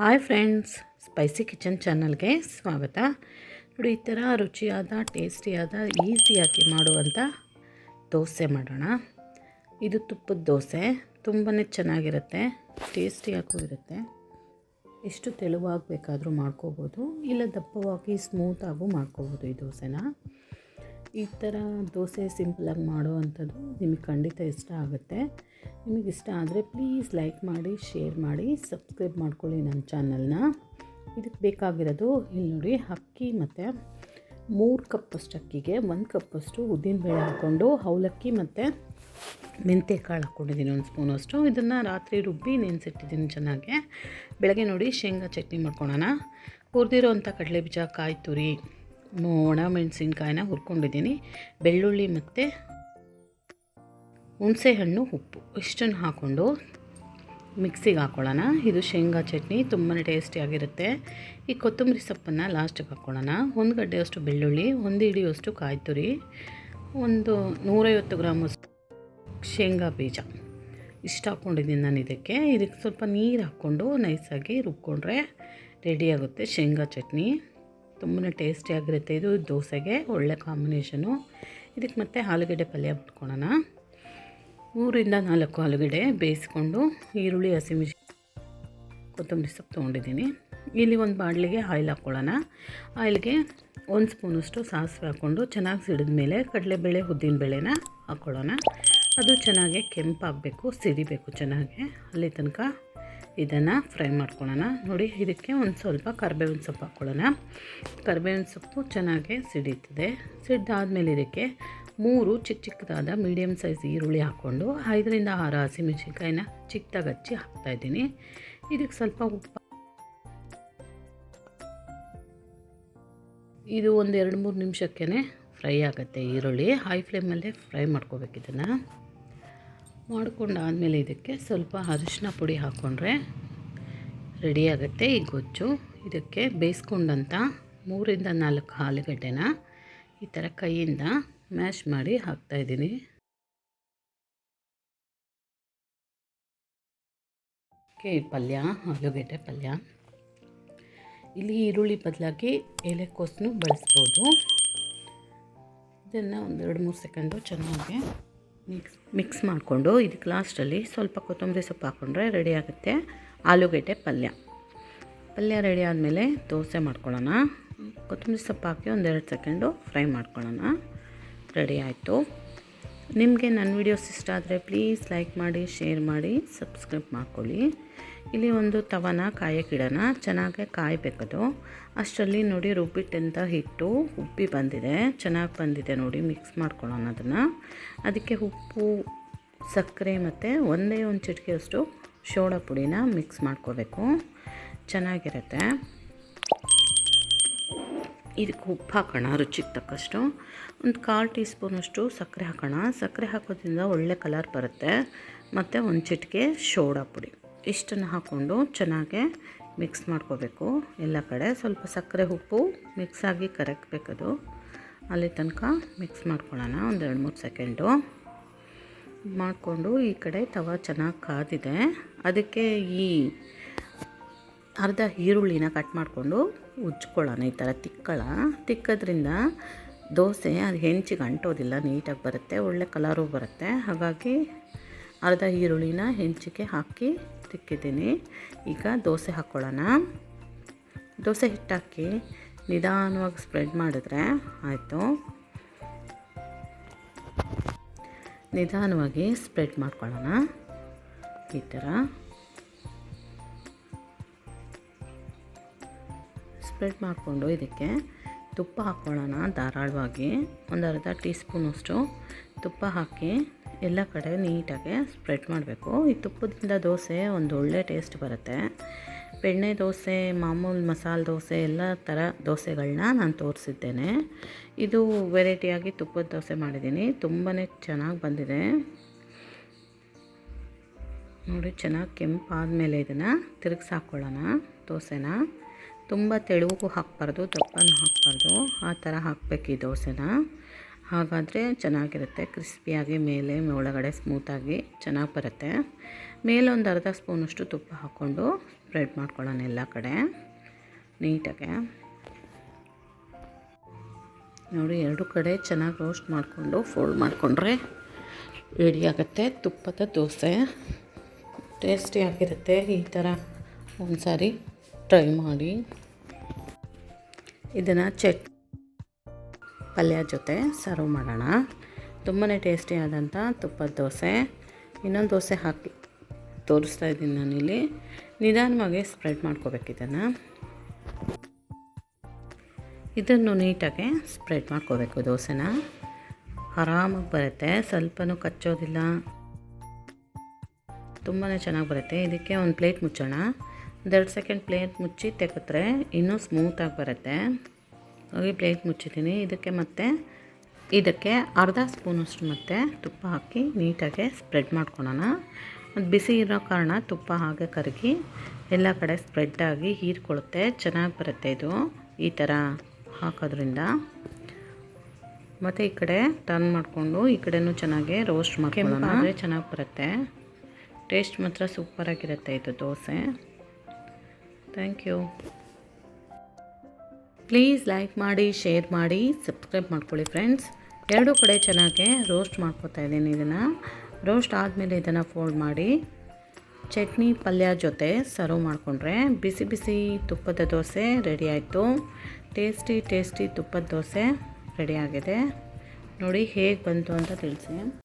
Hi friends, spicy kitchen ಚಾನಲ್ಗೆ ಸ್ವಾಗತ. ನೋಡಿ, ಈ ಥರ ರುಚಿಯಾದ, ಟೇಸ್ಟಿಯಾದ, ಈಸಿಯಾಗಿ ಮಾಡುವಂಥ ದೋಸೆ ಮಾಡೋಣ. ಇದು ತುಪ್ಪದ ದೋಸೆ ತುಂಬಾ ಚೆನ್ನಾಗಿರುತ್ತೆ, ಟೇಸ್ಟಿಯಾಗೂ ಇರುತ್ತೆ. ಎಷ್ಟು ತೆಳುವಾಗಿ ಬೇಕಾದರೂ ಮಾಡ್ಕೋಬೋದು, ಇಲ್ಲ ದಪ್ಪವಾಗಿ ಸ್ಮೂತಾಗೂ ಮಾಡ್ಕೋಬೋದು ಈ ದೋಸೆನ. ಈ ಥರ ದೋಸೆ ಸಿಂಪಲಾಗಿ ಮಾಡುವಂಥದ್ದು ನಿಮಗೆ ಖಂಡಿತ ಇಷ್ಟ ಆಗುತ್ತೆ. ನಿಮಗೆ ಇಷ್ಟ ಆದರೆ ಪ್ಲೀಸ್ ಲೈಕ್ ಮಾಡಿ, ಶೇರ್ ಮಾಡಿ, ಸಬ್ಸ್ಕ್ರೈಬ್ ಮಾಡ್ಕೊಳ್ಳಿ ನನ್ನ ಚಾನಲ್ನ. ಇದಕ್ಕೆ ಬೇಕಾಗಿರೋದು ಇಲ್ಲಿ ನೋಡಿ ಅಕ್ಕಿ ಮತ್ತು ಮೂರು ಕಪ್ಪಷ್ಟು ಅಕ್ಕಿಗೆ, ಒಂದು ಕಪ್ಪಷ್ಟು ಉದ್ದಿನಬೇಳೆ ಹಾಕ್ಕೊಂಡು ಅವಲಕ್ಕಿ ಮತ್ತು ಮೆಂತೆ ಕಾಳು ಹಾಕ್ಕೊಂಡಿದ್ದೀನಿ, ಒಂದು ಸ್ಪೂನ್ ಅಷ್ಟು. ಇದನ್ನು ರಾತ್ರಿ ರುಬ್ಬಿ ನೆನೆಸಿಟ್ಟಿದ್ದೀನಿ ಚೆನ್ನಾಗಿ. ಬೆಳಗ್ಗೆ ನೋಡಿ ಶೇಂಗಾ ಚಟ್ನಿ ಮಾಡ್ಕೊಳೋಣ ಹುರಿದಿರೋವಂಥ ಕಡಲೆ ಬೀಜ ಕಾಯಿ ತುರಿ ಒಣ ಮೆಣಸಿನ್ಕಾಯಿನ ಹುರ್ಕೊಂಡಿದ್ದೀನಿ. ಬೆಳ್ಳುಳ್ಳಿ ಮತ್ತು ಹುಣಸೆಹಣ್ಣು ಉಪ್ಪು. ಇಷ್ಟನ್ನು ಹಾಕ್ಕೊಂಡು ಮಿಕ್ಸಿಗೆ ಹಾಕ್ಕೊಳ್ಳೋಣ ಇದು ಶೇಂಗಾ ಚಟ್ನಿ ತುಂಬಾ ಟೇಸ್ಟಿಯಾಗಿರುತ್ತೆ ಈ ಕೊತ್ತಂಬರಿ ಸೊಪ್ಪನ್ನು ಲಾಸ್ಟಿಗೆ ಹಾಕ್ಕೊಳ್ಳೋಣ ಒಂದು ಗಡ್ಡೆಯಷ್ಟು ಬೆಳ್ಳುಳ್ಳಿ, ಒಂದು ಹಿಡಿಯುವಷ್ಟು ಕಾಯಿ ತುರಿ ಒಂದು ನೂರೈವತ್ತು ಗ್ರಾಮಷ್ಟು ಶೇಂಗಾ ಬೀಜ. ಇಷ್ಟು ಹಾಕ್ಕೊಂಡಿದ್ದೀನಿ ನಾನು ಇದಕ್ಕೆ. ಇದಕ್ಕೆ ಸ್ವಲ್ಪ ನೀರು ಹಾಕ್ಕೊಂಡು ನೈಸಾಗಿ ರುಬ್ಕೊಂಡ್ರೆ ರೆಡಿಯಾಗುತ್ತೆ ಶೇಂಗಾ ಚಟ್ನಿ. ತುಂಬಾ ಟೇಸ್ಟಿಯಾಗಿರುತ್ತೆ ಇದು ದೋಸೆಗೆ, ಒಳ್ಳೆ ಕಾಂಬಿನೇಷನು. ಇದಕ್ಕೆ ಮತ್ತೆ ಆಲೂಗಡ್ಡೆ ಪಲ್ಯ ಬಿಟ್ಕೊಳ್ಳೋಣ ಮೂರಿಂದ ನಾಲ್ಕು ಆಲೂಗಡ್ಡೆ ಬೇಯಿಸ್ಕೊಂಡು ಈರುಳ್ಳಿ ಹಸಿಮಿರ್ಚಿ ಕೊತ್ತಂಬರಿ ಸೊಪ್ಪು ತೊಗೊಂಡಿದ್ದೀನಿ. ಇಲ್ಲಿ ಒಂದು ಬಾಣಲಿಗೆ ಆಯಿಲ್ ಹಾಕ್ಕೊಳ್ಳೋಣ. ಆಯಿಲ್ಗೆ ಒಂದು ಸ್ಪೂನಷ್ಟು ಸಾಸಿವೆ ಹಾಕ್ಕೊಂಡು ಚೆನ್ನಾಗಿ ಸಿಡಿದ ಮೇಲೆ ಕಡಲೆಬೇಳೆ ಉದ್ದಿನಬೇಳೆನ ಹಾಕ್ಕೊಳ್ಳೋಣ. ಅದು ಚೆನ್ನಾಗಿ ಕೆಂಪಾಗಬೇಕು, ಸಿಡಿಬೇಕು ಚೆನ್ನಾಗಿ. ಅಲ್ಲಿ ತನಕ ಇದನ್ನು ಫ್ರೈ ಮಾಡ್ಕೊಳ್ಳೋಣ. ನೋಡಿ, ಇದಕ್ಕೆ ಒಂದು ಸ್ವಲ್ಪ ಕರ್ಬೇವಿನ ಸೊಪ್ಪು ಹಾಕ್ಕೊಳ್ಳೋಣ. ಕರ್ಬೇವಿನ ಸೊಪ್ಪು ಚೆನ್ನಾಗಿ ಸಿಡಿತದೆ. ಸಿಡ್ದಾದ್ಮೇಲೆ ಇದಕ್ಕೆ ಮೂರು ಚಿಕ್ಕ ಚಿಕ್ಕದಾದ ಮೀಡಿಯಮ್ ಸೈಜ್ ಈರುಳ್ಳಿ ಹಾಕ್ಕೊಂಡು ಐದರಿಂದ ಆರು ಹಸಿಮೆಣಸಿನ್ಕಾಯಿನ ಚಿಕ್ಕದಾಗಿ ಹಚ್ಚಿ ಹಾಕ್ತಾಯಿದ್ದೀನಿ ಇದಕ್ಕೆ ಸ್ವಲ್ಪ ಉಪ್ಪು ಇದು ಒಂದು ಎರಡು ಮೂರು ನಿಮಿಷಕ್ಕೇ ಫ್ರೈ ಆಗುತ್ತೆ ಈರುಳ್ಳಿ. ಹೈ ಫ್ಲೇಮಲ್ಲೇ ಫ್ರೈ ಮಾಡ್ಕೋಬೇಕು ಇದನ್ನು. ಮಾಡ್ಕೊಂಡಾದಮೇಲೆ ಇದಕ್ಕೆ ಸ್ವಲ್ಪ ಅರಿಶಿನ ಪುಡಿ ಹಾಕ್ಕೊಂಡ್ರೆ ರೆಡಿಯಾಗುತ್ತೆ ಈ ಗೊಜ್ಜು. ಇದಕ್ಕೆ ಬೇಯಿಸ್ಕೊಂಡಂಥ ಮೂರಿಂದ ನಾಲ್ಕು ಆಲೂಗಡ್ಡೆನ ಈ ಥರ ಕೈಯಿಂದ ಮ್ಯಾಶ್ ಮಾಡಿ ಹಾಕ್ತಾಯಿದ್ದೀನಿ ಓಕೆ ಪಲ್ಯ, ಆಲೂಗಡ್ಡೆ ಪಲ್ಯ. ಇಲ್ಲಿ ಈರುಳ್ಳಿ ಬದಲಾಗಿ ಎಲೆಕೋಸನ್ನು ಬಳಸ್ಬೋದು. ಇದನ್ನು ಒಂದೆರಡು ಮೂರು ಸೆಕೆಂಡು ಚೆನ್ನಾಗಿ ಮಿಕ್ಸ್ ಮಿಕ್ಸ್ ಮಾಡಿಕೊಂಡು ಇದಕ್ಕೆ ಲಾಸ್ಟಲ್ಲಿ ಸ್ವಲ್ಪ ಕೊತ್ತಂಬರಿ ಸೊಪ್ಪು ಹಾಕ್ಕೊಂಡ್ರೆ ರೆಡಿ ಆಗುತ್ತೆ. ಆಲೂಗೆಡ್ಡೆ ಪಲ್ಯ. ಪಲ್ಯ ರೆಡಿ ಆದಮೇಲೆ ದೋಸೆ ಮಾಡ್ಕೊಳ್ಳೋಣ. ಕೊತ್ತಂಬರಿ ಸೊಪ್ಪು ಹಾಕಿ ಒಂದೆರಡು ಸೆಕೆಂಡು ಫ್ರೈ ಮಾಡ್ಕೊಳ್ಳೋಣ. ರೆಡಿ ಆಯಿತು. ನಿಮಗೆ ನನ್ನ ವೀಡಿಯೋಸ್ ಇಷ್ಟ ಆದರೆ ಪ್ಲೀಸ್ ಲೈಕ್ ಮಾಡಿ ಶೇರ್ ಮಾಡಿ ಸಬ್ಸ್ಕ್ರೈಬ್ ಮಾಡ್ಕೊಳ್ಳಿ. ಇಲ್ಲಿ ಒಂದು ತವನ ಕಾಯಕ್ಕಿಡೋಣ ಚೆನ್ನಾಗಿ ಕಾಯಬೇಕದು. ಅಷ್ಟರಲ್ಲಿ ನೋಡಿ ರುಬ್ಬಿಟ್ಟಂತ ಹಿಟ್ಟು ಉಬ್ಬಿ ಬಂದಿದೆ. ಚೆನ್ನಾಗಿ ಬಂದಿದೆ ನೋಡಿ ಮಿಕ್ಸ್ ಮಾಡ್ಕೊಳ್ಳೋಣ ಅದನ್ನು. ಅದಕ್ಕೆ ಉಪ್ಪು, ಸಕ್ಕರೆ ಮತ್ತು ಒಂದೇ ಒಂದು ಚಿಟಿಕೆಯಷ್ಟು ಶೋಡ ಪುಡಿನ ಮಿಕ್ಸ್ ಮಾಡ್ಕೋಬೇಕು. ಚೆನ್ನಾಗಿರುತ್ತೆ. ಇದಕ್ಕೆ ಉಪ್ಪು ಹಾಕೋಣ, ರುಚಿಗೆ ತಕ್ಕಷ್ಟು. ಒಂದು ಕಾಲು ಟೀ ಸ್ಪೂನಷ್ಟು ಸಕ್ಕರೆ ಹಾಕೋಣ. ಸಕ್ಕರೆ ಹಾಕೋದ್ರಿಂದ ಒಳ್ಳೆ ಕಲರ್ ಬರುತ್ತೆ. ಮತ್ತು ಒಂದು ಚಿಟಿಕೆ ಶೋಡಾ ಪುಡಿ. ಇಷ್ಟನ್ನು ಹಾಕ್ಕೊಂಡು ಚೆನ್ನಾಗೆ ಮಿಕ್ಸ್ ಮಾಡ್ಕೋಬೇಕು ಎಲ್ಲ ಕಡೆ. ಸ್ವಲ್ಪ ಸಕ್ಕರೆ ಉಪ್ಪು ಮಿಕ್ಸ್ ಮಿಕ್ಸಾಗಿ ಕರಗಬೇಕದು ಅಲ್ಲಿ ತನಕ ಮಿಕ್ಸ್ ಮಾಡ್ಕೊಳ್ಳೋಣ ಒಂದು ಎರಡು ಮೂರು ಸೆಕೆಂಡು. ಮಾಡಿಕೊಂಡು ಈ ಕಡೆ ತವ ಚೆನ್ನಾಗಿ ಕಾದಿದೆ. ಅದಕ್ಕೆ ಈ ಅರ್ಧ ಈರುಳ್ಳಿನ ಕಟ್ ಮಾಡಿಕೊಂಡು ಉಜ್ಕೊಳ್ಳೋಣ ಈ ಥರ ತಿಕ್ಕಳ. ತಿಕ್ಕೋದ್ರಿಂದ ದೋಸೆ ಅದು ಹೆಂಚಿಗೆ ಅಂಟೋದಿಲ್ಲ, ನೀಟಾಗಿ ಬರುತ್ತೆ, ಒಳ್ಳೆ ಕಲರು ಬರುತ್ತೆ. ಹಾಗಾಗಿ ಅರ್ಧ ಈರುಳ್ಳಿನ ಹೆಂಚಿಗೆ ಹಾಕಿ ತಿಕ್ಕಿದ್ದೀನಿ. ಈಗ ದೋಸೆ ಹಾಕ್ಕೊಳ್ಳೋಣ ದೋಸೆ ಹಿಟ್ಟಾಕಿ ನಿಧಾನವಾಗಿ ಸ್ಪ್ರೆಡ್ ಮಾಡಿದ್ರೆ ಆಯಿತು. ನಿಧಾನವಾಗಿ ಸ್ಪ್ರೆಡ್ ಮಾಡ್ಕೊಳ್ಳೋಣ. ಈ ಥರ. ಸ್ಪ್ರೆಡ್ ಮಾಡಿಕೊಂಡು ಇದಕ್ಕೆ ತುಪ್ಪ ಹಾಕ್ಕೊಳ್ಳೋಣ ಧಾರಾಳವಾಗಿ. ಒಂದು ಅರ್ಧ ಟೀ ಸ್ಪೂನಷ್ಟು ತುಪ್ಪ ಹಾಕಿ ಎಲ್ಲ ಕಡೆ ನೀಟಾಗಿ ಸ್ಪ್ರೆಡ್ ಮಾಡಬೇಕು. ಈ ತುಪ್ಪದಿಂದ ದೋಸೆ ಒಂದು ಒಳ್ಳೆ ಟೇಸ್ಟ್ ಬರುತ್ತೆ. ಬೆಣ್ಣೆ ದೋಸೆ, ಮಾಮೂಲು ಮಸಾಲೆ ದೋಸೆ, ಎಲ್ಲ ಥರ ದೋಸೆಗಳನ್ನ ನಾನು ತೋರಿಸಿದ್ದೇನೆ. ಇದು ವೆರೈಟಿಯಾಗಿ ತುಪ್ಪದ ದೋಸೆ ಮಾಡಿದ್ದೀನಿ. ತುಂಬಾ ಚೆನ್ನಾಗಿ ಬಂದಿದೆ. ನೋಡಿ, ಚೆನ್ನಾಗಿ ಕೆಂಪಾದ ಮೇಲೆ ಇದನ್ನು ತಿರುಗಿಸಿ ದೋಸೆನ. ತುಂಬ ತೆಳುವಿಗೂ ಹಾಕಬಾರ್ದು ದಪ್ಪನೂ ಹಾಕಬಾರ್ದು. ಆ ಥರ ಹಾಕಬೇಕು ಈ ದೋಸೆನ. ಹಾಗಾದರೆ ಚೆನ್ನಾಗಿರುತ್ತೆ, ಕ್ರಿಸ್ಪಿಯಾಗಿ ಮೇಲೆ, ಒಳಗಡೆ ಸ್ಮೂತಾಗಿ ಚೆನ್ನಾಗಿ ಬರುತ್ತೆ. ಮೇಲೊಂದು ಅರ್ಧ ಸ್ಪೂನಷ್ಟು ತುಪ್ಪ ಹಾಕ್ಕೊಂಡು ಸ್ಪ್ರೆಡ್ ಮಾಡ್ಕೊಳ್ಳೋಣ ಎಲ್ಲ ಕಡೆ. ನೀಟಾಗೆ. ನೋಡಿ, ಎರಡು ಕಡೆ ಚೆನ್ನಾಗಿ ರೋಸ್ಟ್ ಮಾಡಿಕೊಂಡು ಫೋಲ್ಡ್ ಮಾಡಿಕೊಂಡ್ರೆ ರೆಡಿ ಆಗುತ್ತೆ ತುಪ್ಪದ ದೋಸೆ. ಟೇಸ್ಟಿಯಾಗಿರುತ್ತೆ ಈ ಥರ ಒಂದು ಸಾರಿ ಟ್ರೈ ಮಾಡಿ. ಇದನ್ನು ಚಟ್ ಪಲ್ಯ ಜೊತೆ ಸರ್ವ್ ಮಾಡೋಣ. ತುಂಬಾ ಟೇಸ್ಟಿಯಾದಂಥ ತುಪ್ಪದ ದೋಸೆ. ಇನ್ನೊಂದು ದೋಸೆ ಹಾಕಿ ತೋರಿಸ್ತಾ ಇದ್ದೀನಿ ನಾನಿಲ್ಲಿ. ನಿಧಾನವಾಗಿ ಸ್ಪ್ರೆಡ್ ಮಾಡ್ಕೋಬೇಕು ಇದನ್ನು. ಇದನ್ನು ನೀಟಾಗಿ ಸ್ಪ್ರೆಡ್ ಮಾಡ್ಕೋಬೇಕು ದೋಸೆನ. ಆರಾಮಾಗಿ ಬರುತ್ತೆ, ಸ್ವಲ್ಪನೂ ಕಚ್ಚೋದಿಲ್ಲ. ತುಂಬಾ ಚೆನ್ನಾಗಿ ಬರುತ್ತೆ. ಇದಕ್ಕೆ ಒಂದು ಪ್ಲೇಟ್ ಮುಚ್ಚೋಣ. ಒಂದೆರಡು ಸೆಕೆಂಡ್ ಪ್ಲೇಟ್ ಮುಚ್ಚಿ ತೆಗೆದ್ರೆ ಇನ್ನೂ ಸ್ಮೂತಾಗಿ ಬರುತ್ತೆ. ಹೋಗಿ ಪ್ಲೇಟ್ ಮುಚ್ಚಿದ್ದೀನಿ. ಇದಕ್ಕೆ ಮತ್ತೆ ಇದಕ್ಕೆ ಅರ್ಧ ಸ್ಪೂನಷ್ಟು ಮತ್ತೆ ತುಪ್ಪ ಹಾಕಿ ನೀಟಾಗಿ ಸ್ಪ್ರೆಡ್ ಮಾಡ್ಕೊಳೋಣ. ಅದು ಬಿಸಿ ಇರೋ ಕಾರಣ ತುಪ್ಪ ಹಾಗೆ ಕರಗಿ ಎಲ್ಲ ಕಡೆ ಸ್ಪ್ರೆಡ್ ಆಗಿ ಹೀರ್ಕೊಳ್ಳುತ್ತೆ. ಚೆನ್ನಾಗಿ ಬರುತ್ತೆ ಇದು ಈ ಥರ ಹಾಕೋದ್ರಿಂದ. ಮತ್ತು ಈ ಕಡೆ ಟರ್ನ್ ಮಾಡಿಕೊಂಡು ಈ ಕಡೆನೂ ಚೆನ್ನಾಗಿ ರೋಸ್ಟ್ ಮಾಡ್ಕೊಳ್ಳೋಣ. ಅಂದರೆ ಚೆನ್ನಾಗಿ ಬರುತ್ತೆ. ಟೇಸ್ಟ್ ಮಾತ್ರ ಸೂಪರಾಗಿರುತ್ತೆ ಇದು dosa. Thank you please like ಮಾಡಿ ಶೇರ್ ಮಾಡಿ ಸಬ್ಸ್ಕ್ರೈಬ್ ಮಾಡ್ಕೊಳ್ಳಿ ಫ್ರೆಂಡ್ಸ್ ಎರಡೂ ಕಡೆ ಚೆನ್ನಾಗಿ ರೋಸ್ಟ್ ಮಾಡ್ಕೊತಾ ಇದ್ದೀನಿ ಇದನ್ನು. ರೋಸ್ಟ್ ಆದಮೇಲೆ ಇದನ್ನು ಫೋಲ್ಡ್ ಮಾಡಿ, ಚಟ್ನಿ ಪಲ್ಯ ಜೊತೆ ಸರ್ವ್ ಮಾಡಿಕೊಂಡ್ರೆ ಬಿಸಿ ಬಿಸಿ ತುಪ್ಪದ ದೋಸೆ ರೆಡಿ ಆಯಿತು. ಟೇಸ್ಟಿ ಟೇಸ್ಟಿ ತುಪ್ಪದ ದೋಸೆ ರೆಡಿ ಆಗಿದೆ. ನೋಡಿ ಹೇಗೆ ಬಂತು ಅಂತ ತಿಳಿಸಿ.